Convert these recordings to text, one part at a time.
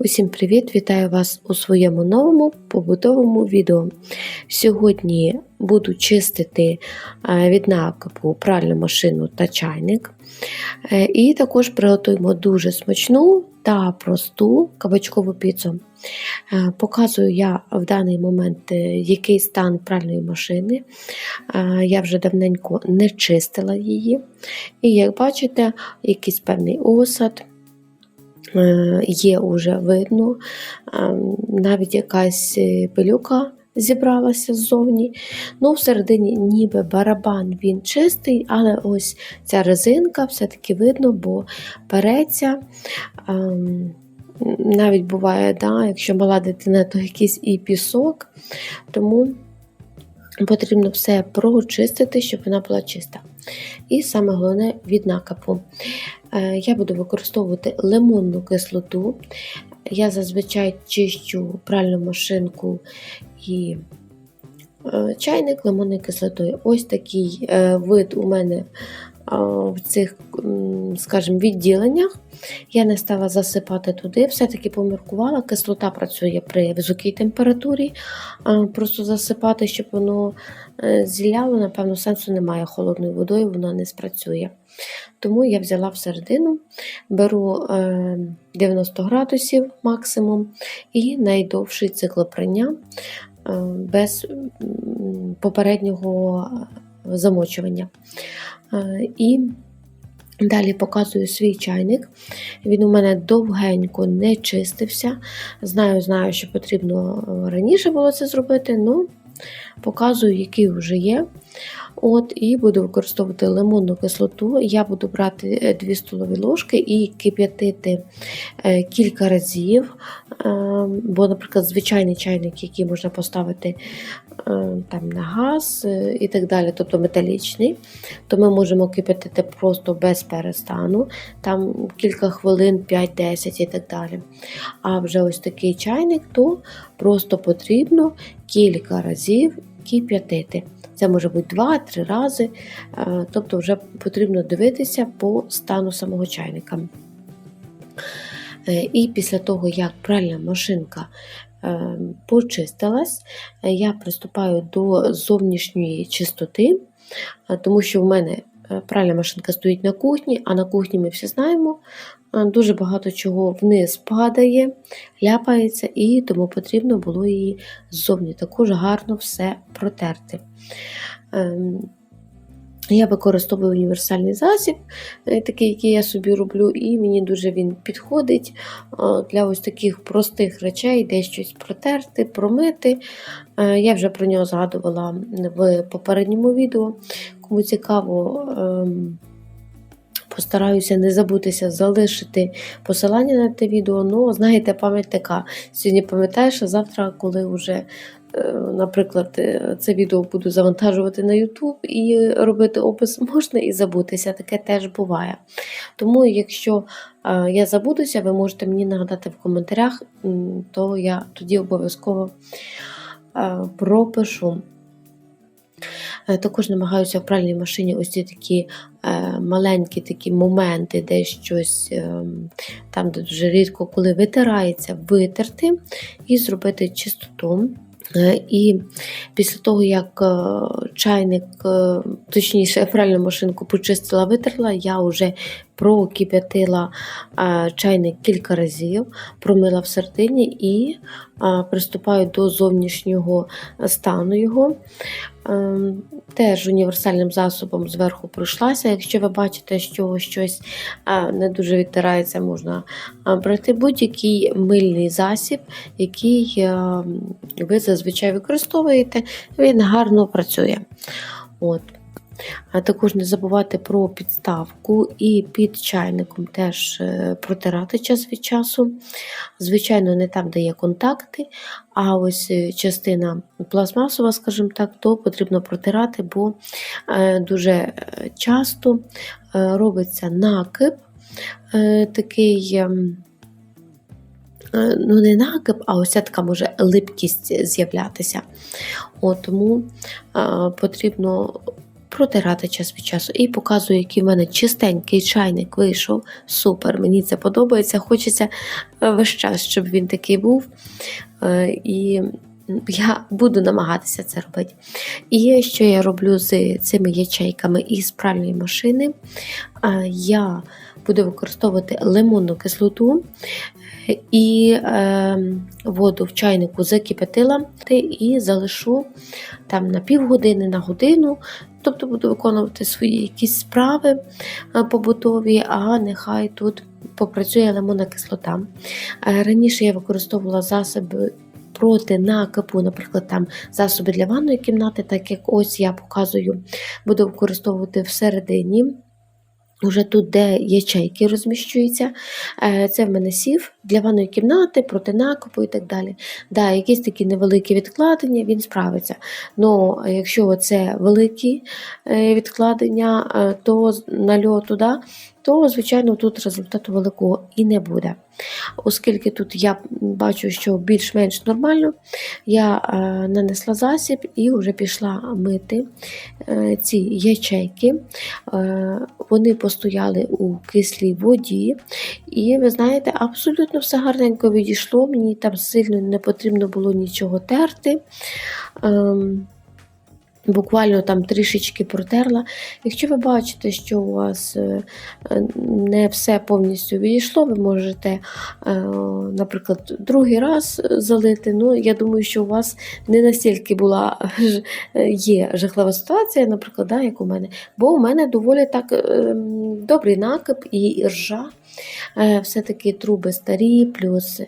Усім привіт! Вітаю вас у своєму новому побутовому відео. Сьогодні буду чистити е, від накипу пральну машину та чайник. Е, І також приготуємо дуже смачну та просту кабачкову піцу. Е, Показую я в даний момент, який стан пральної машини. Я вже давненько не чистила її. І як бачите, якийсь певний осад. Е, Є уже видно, е, навіть якась е, пилюка зібралася ззовні. Ну, всередині ніби барабан він чистий, але ось ця резинка все-таки видно, бо переться. Навіть буває, да, якщо мала дитина, то якийсь і пісок. Тому потрібно все прочистити, щоб вона була чиста. І саме головне від накапу. Е, Я буду використовувати лимонну кислоту. Я зазвичай чищу пральну машинку і е, чайник лимонною кислотою. Ось такий е, вид у мене в цих, скажімо, відділеннях. Я не стала засипати туди, все-таки поміркувала. Кислота працює при високій температурі. Просто засипати, щоб воно е, зіляло, напевно, сенсу немає холодною водою, воно не спрацює. Тому я взяла всередину, беру е, 90 градусів максимум і найдовший цикл прання е, без попереднього замочування. Е, І далі показую свій чайник. Він у мене довгенько не чистився. Знаю, знаю, що потрібно е, раніше було це зробити, але показую, який вже є. От, І буду використовувати лимонну кислоту. Я буду брати 2 столові ложки і кип'ятити е, кілька разів. Е, Бо, наприклад, звичайний чайник, який можна поставити е, там, на газ е, і так далі, тобто металічний, то ми можемо кипятити просто без перестану, там кілька хвилин, 5-10 і так далі. А вже ось такий чайник, то просто потрібно кілька разів кип'ятити. Це може бути 2-3 рази, е, тобто вже потрібно дивитися по стану самого чайника. Е, І після того, як пральна машинка е, почистилась, я приступаю до зовнішньої чистоти, тому що в мене пральна машинка стоїть на кухні, а на кухні ми всі знаємо, дуже багато чого вниз падає, ляпається, і тому потрібно було її ззовні також гарно все протерти. Ем, Я використовую універсальний засіб, е, такий, який я собі роблю, і мені дуже він підходить е, для ось таких простих речей, де щось протерти, промити. Е, Я вже про нього згадувала в попередньому відео. Кому цікаво, ем, постараюся не забутися залишити посилання на те відео. Ну, знаєте, пам'ять така. Сьогодні пам'ятаєш, а завтра, коли вже Е, наприклад, е, це відео буду завантажувати на YouTube і робити опис, можна і забутися, таке теж буває. Тому, якщо е, я забудуся, ви можете мені нагадати в коментарях, то я тоді обов'язково пропишу. Е, Також намагаюся в пральній машині ось ці такі е, маленькі такі моменти, де щось е, там, де дуже рідко коли витирається, витерти і зробити чистоту. Е, І після того, як чайник, точніше, пральну машинку почистила, витерла, я вже прокип'ятила е, чайник кілька разів, промила всередині і е, приступаю до зовнішнього стану його. Е, Теж універсальним засобом зверху пройшлася. Якщо ви бачите, що щось не дуже відтирається, можна брати будь-який мильний засіб, який ви зазвичай використовуєте, він гарно працює. От. А також не забувати про підставку і під чайником теж е, протирати час від часу. Звичайно, не там, де є контакти, а ось е, частина пластмасова, скажімо так, то потрібно протирати, бо е, дуже часто робиться накип такий. ем, Ну, не накип, а ось така може липкість з'являтися. Тому е, потрібно протирати час від часу. І показую, який в мене чистенький чайник вийшов. Супер, мені це подобається. Хочеться е, весь час, щоб він такий був. Е, І я буду намагатися це робити. І що я роблю з цими ячейками із пральної машини? Е, Я буду використовувати лимонну кислоту і е, воду в чайнику закипятила і залишу там на півгодини, на годину. Тобто буду виконувати свої якісь справи е, побутові, а нехай тут попрацює лимонна кислота. Е, Раніше я використовувала засоби проти накипу, наприклад, там засоби для ванної кімнати, так як ось я показую, буду використовувати всередині. Уже тут, де ячейки розміщуються, Е, це в мене сів для ванної кімнати, проти накопу і так далі. Да, якісь такі невеликі відкладення, він справиться. Но якщо це великі е, відкладення, то нальоту, да, то, звичайно, тут результату великого і не буде. Оскільки тут я бачу, що більш-менш нормально, я нанесла засіб і вже пішла мити ці ячейки. Вони постояли у кислій воді, і ви знаєте, абсолютно все гарненько відійшло. Мені там сильно не потрібно було нічого терти. Ем, Буквально там трішечки протерла. Якщо ви бачите, що у вас е, не все повністю відійшло, ви можете, е, наприклад, другий раз залити. Ну, я думаю, що у вас не настільки була е, є жахлива ситуація, наприклад, да, як у мене. Бо у мене доволі так добрий накип і іржа. Е, Все-таки труби старі, плюс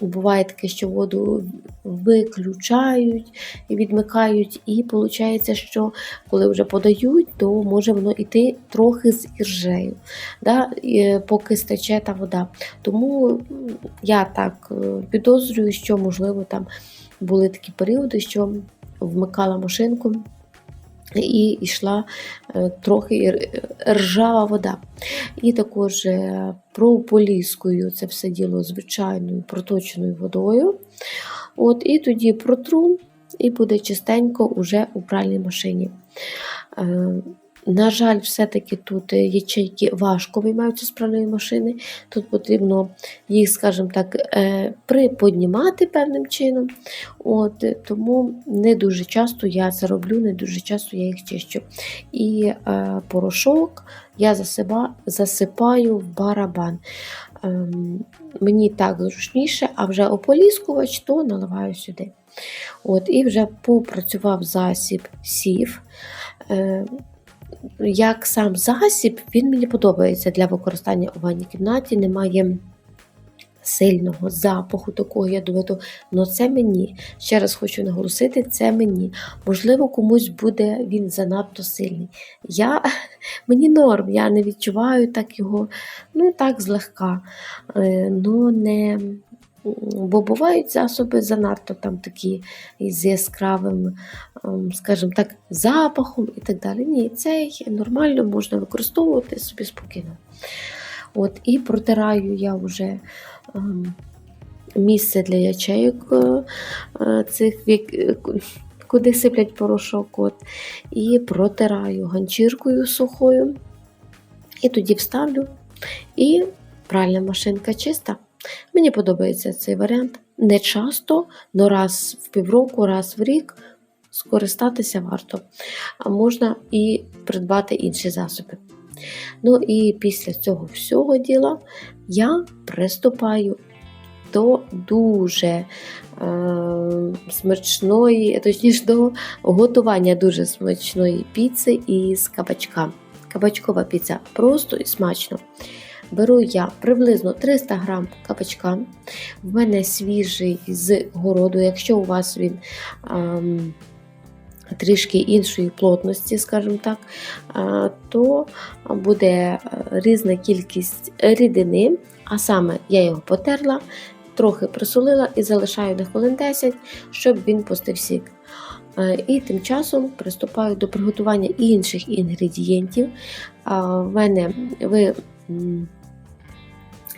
буває таке, що воду виключають відмикають, і виходить, що коли вже подають, то може воно йти трохи з іржею, да, е, поки стече та вода. Тому я так е, підозрюю, що можливо там були такі періоди, що вмикала машинку. І йшла е, трохи ржава вода. І також прополіскою прополіскую це все діло звичайною проточеною водою. От, і тоді протру, і буде чистенько уже у пральній машині. Е, на жаль, все-таки тут е, ячейки важко виймаються з пральної машини. Тут потрібно їх, скажімо так, е, приподнімати певним чином. От, е, тому не дуже часто я це роблю, не дуже часто я їх чищу. І е, порошок я засиба, засипаю в барабан. Ем, мені так зручніше, а вже ополіскувач, то наливаю сюди. От, і вже попрацював засіб сів. Е, як сам засіб, він мені подобається для використання у ванній кімнаті. Немає сильного запаху такого ядовитого. але це мені. Ще раз хочу наголосити, це мені. Можливо, комусь буде він занадто сильний. Я, Мені норм, я не відчуваю так його, ну так злегка. Е, Ну, не... Бо бувають засоби занадто там такі із яскравим, ем, скажімо так, запахом і так далі. Ні, цей нормально можна використовувати собі спокійно. От, і протираю я вже ем, місце для ячейок е, цих, е, куди сиплять порошок. От, і протираю ганчіркою сухою. І тоді вставлю. І пральна машинка чиста. Мені подобається цей варіант. Не часто, але раз в півроку, раз в рік скористатися варто. А можна і придбати інші засоби. Ну і після цього всього діла я приступаю до дуже е, смачної, точніше, до готування дуже смачної піци із кабачка. Кабачкова піца просто і смачно. Беру я приблизно 300 грам кабачка. В мене свіжий з городу, якщо у вас він ем, трішки іншої плотності, скажімо так, е, то буде е, різна кількість рідини, а саме я його потерла, трохи присолила і залишаю на хвилин 10, щоб він пустив сік. Е, І тим часом приступаю до приготування інших інгредієнтів. В мене ви.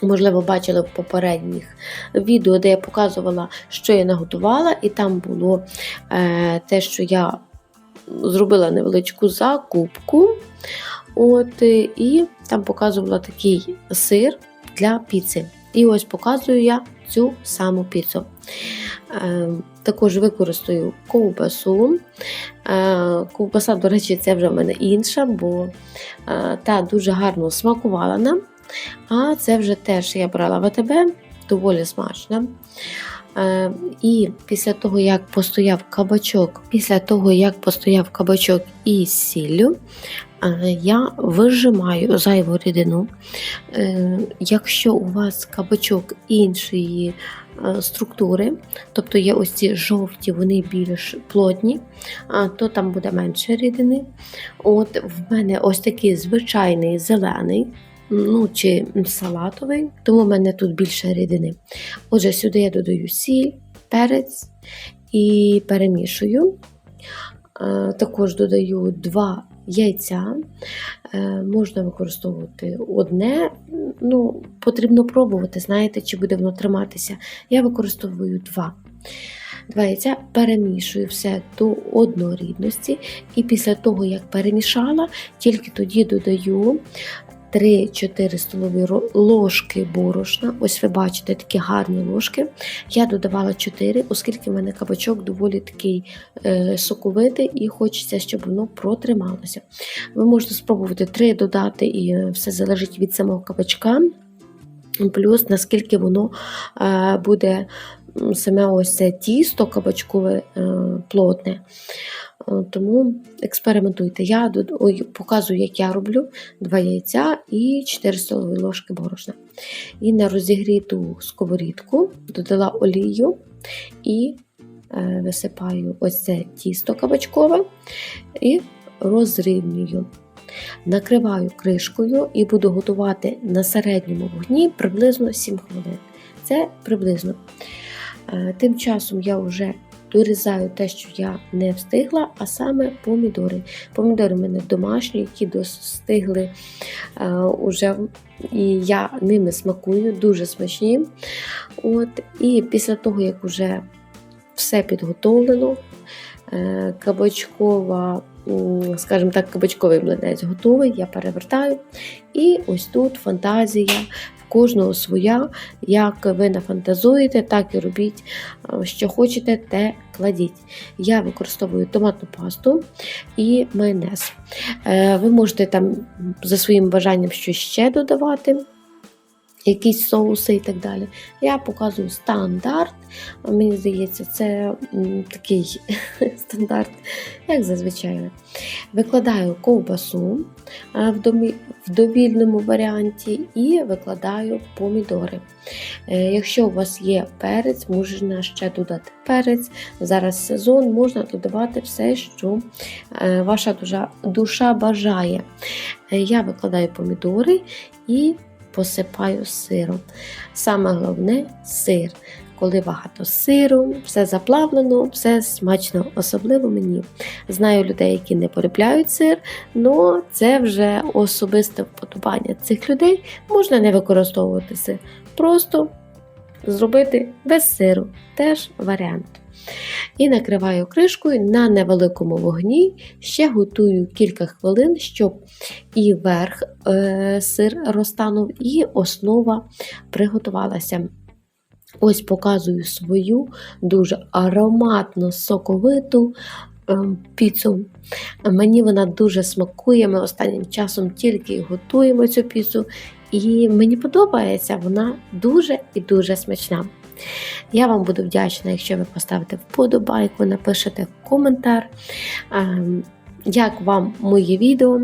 Можливо, бачили в попередніх відео, де я показувала, що я наготувала, і там було е, те, що я зробила невеличку закупку. От, е, і там показувала такий сир для піци. І ось показую я цю саму піцу. Е, також використаю ковбасу. Е, ковбаса, до речі, це вже в мене інша, бо е, та дуже гарно смакувала нам. А це вже теж я брала в АТБ, доволі смачна. Е, і після того, як постояв кабачок, після того, як постояв кабачок із сіллю, е, я вижимаю зайву рідину. Е, Якщо у вас кабачок іншої структури, тобто є ось ці жовті, вони більш плотні, то там буде менше рідини. От в мене ось такий звичайний зелений. Ну, чи салатовий, тому в мене тут більше рідини. Отже, сюди я додаю сіль, перець і перемішую. Е, Також додаю два яйця. Е, Можна використовувати одне, ну, потрібно пробувати, знаєте, чи буде воно триматися. Я використовую два. Два яйця перемішую все до однорідності, і після того, як перемішала, тільки тоді додаю 3-4 столові ложки борошна. Ось ви бачите такі гарні ложки. Я додавала 4, оскільки в мене кабачок доволі такий е, соковитий і хочеться, щоб воно протрималося. Ви можете спробувати 3 додати, і е, все залежить від самого кабачка. Плюс наскільки воно е, буде саме ось це тісто кабачкове е, плотне. Е, Тому експериментуйте. Я показую, як я роблю 2 яйця і 4 столові ложки борошна. І на розігріту сковорідку додала олію і е, висипаю ось це тісто кабачкове і розрівнюю. Накриваю кришкою і буду готувати на середньому вогні приблизно 7 хвилин. Це приблизно. Е, Тим часом я вже дорізаю те, що я не встигла, а саме помідори. Помідори в мене домашні, які достигли е, уже, і я ними смакую, дуже смачні. От, і після того, як вже все підготовлено, е, кабачкова, скажімо так, кабачковий млинець готовий, я перевертаю. І ось тут фантазія кожного своя. Як ви нафантазуєте, так і робіть, е, що хочете, те кладіть. Я використовую томатну пасту і майонез. Е, Ви можете там за своїм бажанням щось ще додавати. Якісь соуси і так далі. Я показую стандарт. Мені здається, це такий стандарт, як зазвичай. Викладаю ковбасу е, в, довільному варіанті і викладаю помідори. Е, Якщо у вас є перець, можна ще додати перець. Зараз сезон, можна додавати все, що е, ваша душа, бажає. Я викладаю помідори і посипаю сиром. Саме головне сир. Коли багато сиру, все заплавлено, все смачно, особливо мені. Знаю людей, які не полюбляють сир, але це вже особисте вподобання цих людей. Можна не використовувати сир. Просто зробити без сиру теж варіант. І накриваю кришкою на невеликому вогні, ще готую кілька хвилин, щоб і верх е, сир розтанув, і основа приготувалася. Ось показую свою дуже ароматно соковиту е, піцу. Мені вона дуже смакує. Ми останнім часом тільки готуємо цю піцу, і мені подобається, вона дуже і дуже смачна. Я вам буду вдячна, якщо ви поставите вподобайку, напишете коментар. ем, Як вам моє відео?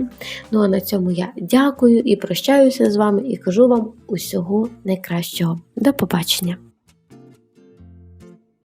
Ну а на цьому я дякую і прощаюся з вами і кажу вам усього найкращого. До побачення!